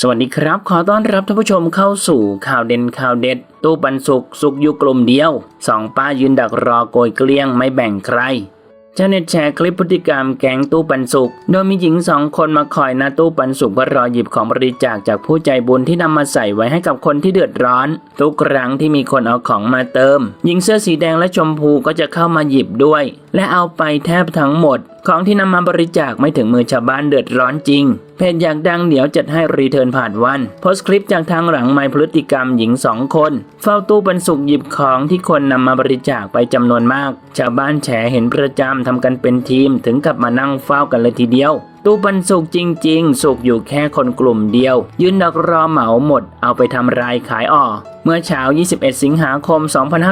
สวัสดีครับ ขอต้อนรับท่านผู้ชมเข้าสู่ข่าวเด่นข่าวเด็ด ตู้ปันสุกสุกอยู่กลุ่มเดียวสองป้ายืนดักรอโกยเกลี้ยงไม่แบ่งใครชาวเน็ตแชร์คลิปพฤติกรรมแก๊งตู้ปันสุกโดยมีหญิงสองคนมาคอยหน้าตู้ปันสุกเพื่อรอหยิบของบริจาคจากผู้ใจบุญที่นำมาใส่ไว้ให้กับคนที่เดือดร้อน ทุกครั้งที่มีคนเอาของมาเติม หญิงเสื้อสีแดงและชมพูก็จะเข้ามาหยิบด้วย และเอาไปแทบทั้งหมด ของที่นำมาบริจาคไม่ถึงมือชาวบ้านเดือดร้อนจริง เพจอยากดังเดี๋ยวจัดให้รีเทิร์นผ่านวัน โพสต์คลิปจากทางหลังไมพฤติกรรมหญิงสองคน เฝ้าตู้บรรสุกหยิบของที่คนนำมาบริจาคไปจำนวนมาก ชาวบ้านแฉเห็นประจำทำกันเป็นทีมถึงกับมานั่งเฝ้ากันเลยทีเดียวตู้บรรสุกจริง ๆ สุกอยู่แค่คนกลุ่มเดียว ยืนดักรอเหมาหมด เอาไปทำรายขายออกเมื่อเช้า 21 สิงหาคม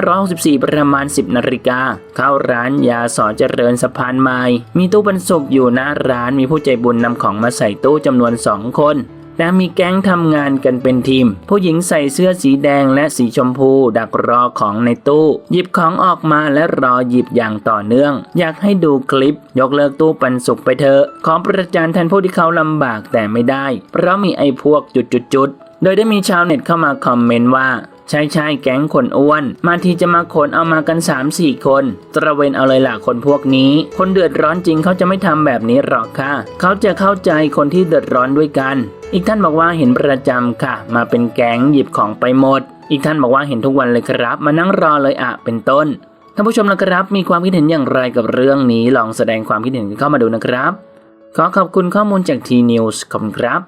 2564 ประมาณ 10 นาฬิกา เข้าร้านยาสอเจริญสะพานไม้มีตู้บรรสุกอยู่หน้าร้าน มีผู้ใจบุญนำของมาใส่ตู้จำนวน 2 คน และมีแก๊งทำงานกันเป็นทีม ผู้หญิงใส่เสื้อสีแดงและสีชมพู ดักรอของในตู้ หยิบของออกมาและรอหยิบอย่างต่อเนื่อง อยากให้ดูคลิป ยกเลิกตู้ปันสุกไปเถอะ ขอประจานแทนผู้ที่เขาลำบากแต่ไม่ได้ เพราะมีไอ้พวกจุดๆๆโดยได้มีชาวเน็ตเข้ามาคอมเมนต์ว่า ใช่ใช่ๆแก๊งคนอ้วน มาทีจะมาขนเอามากัน 3-4 คน ตระเวนเอาเลยล่ะคนพวกนี้ คนเดือดร้อนจริงเขาจะไม่ทำแบบนี้หรอกค่ะ เขาจะเข้าใจคนที่เดือดร้อนด้วยกัน อีกท่านบอกว่าเห็นประจำค่ะ มาเป็นแก๊งหยิบของไปหมด อีกท่านบอกว่าเห็นทุกวันเลยครับ มานั่งรอเลยอะเป็นต้นท่านผู้ชมนะครับ มีความคิดเห็นอย่างไรกับเรื่องนี้ลองแสดงความคิดเห็นเข้ามาดูนะครับ ขอขอบคุณข้อมูลจาก T News ขอบคุณครับ